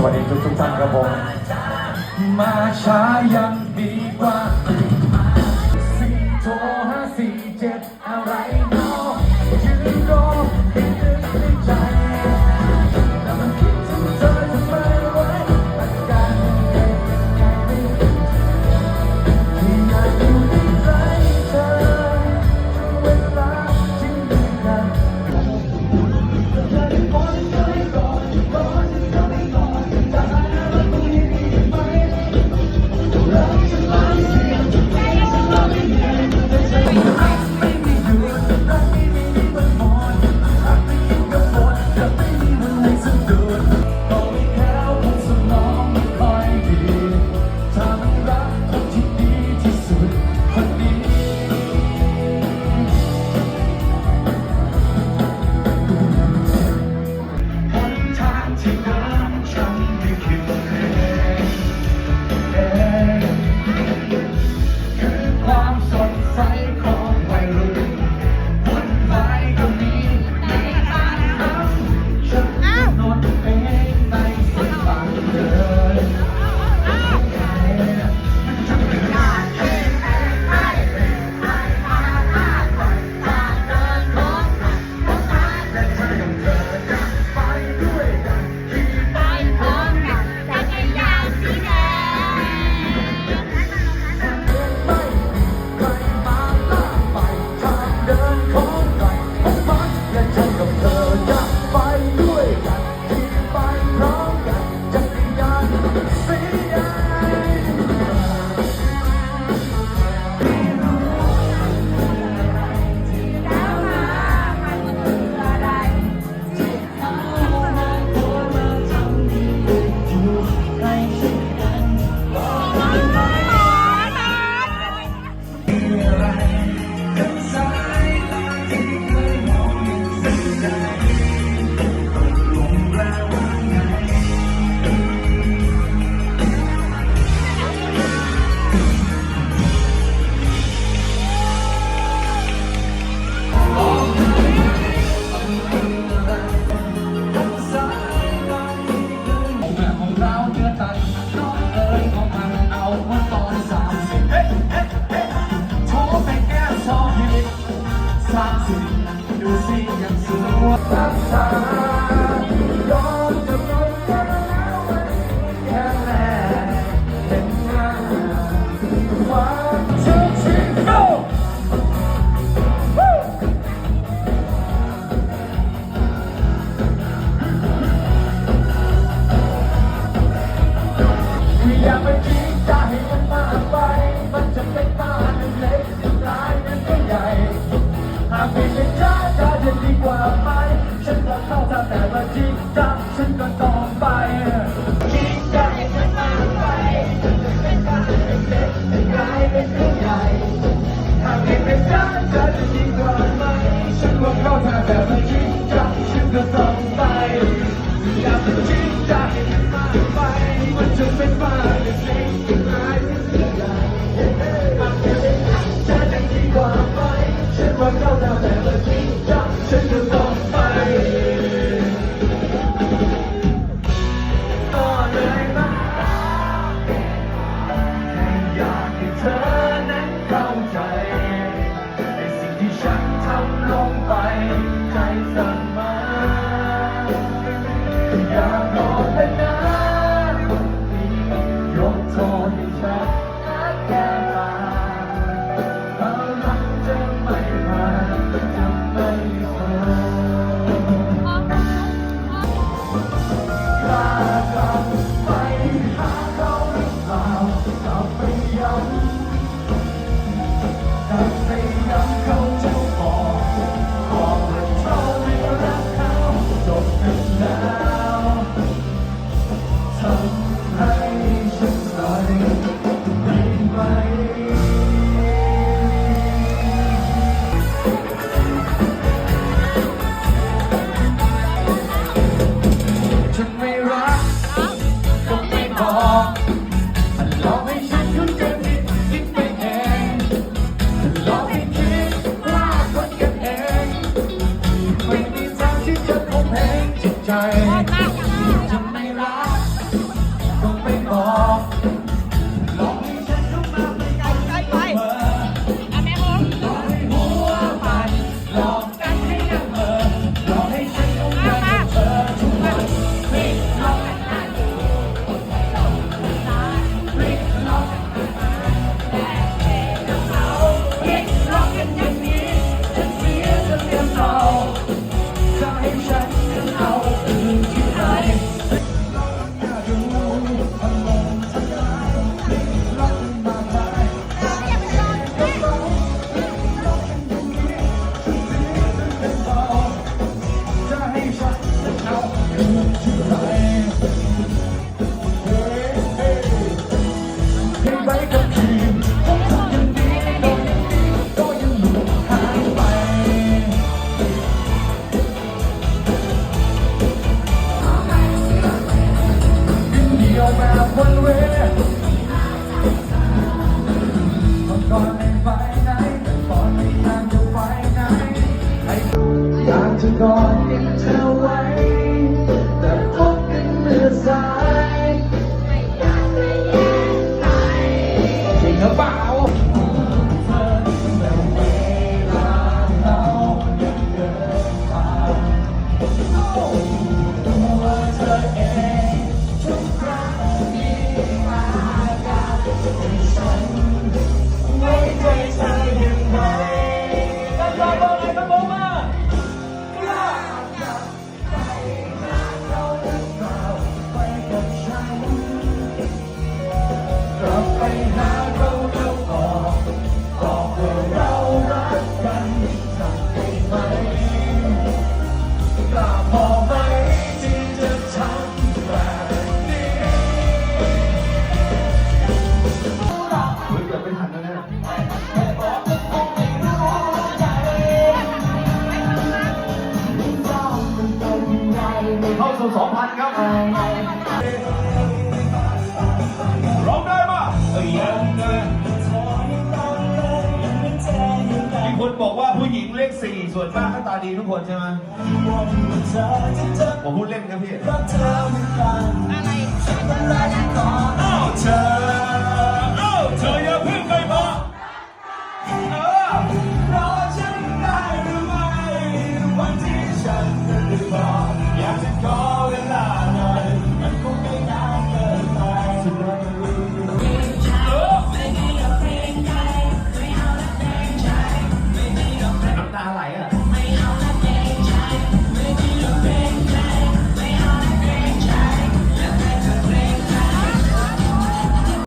สวัสดีทุกทุกท่านครับผมมาช้ายังดีกว่า strategy ำลงไป time. side. สี่ส่วนมากก็ตาดีทุกคนใช่ไหมผมพูดเล่นครับพี่ อะไร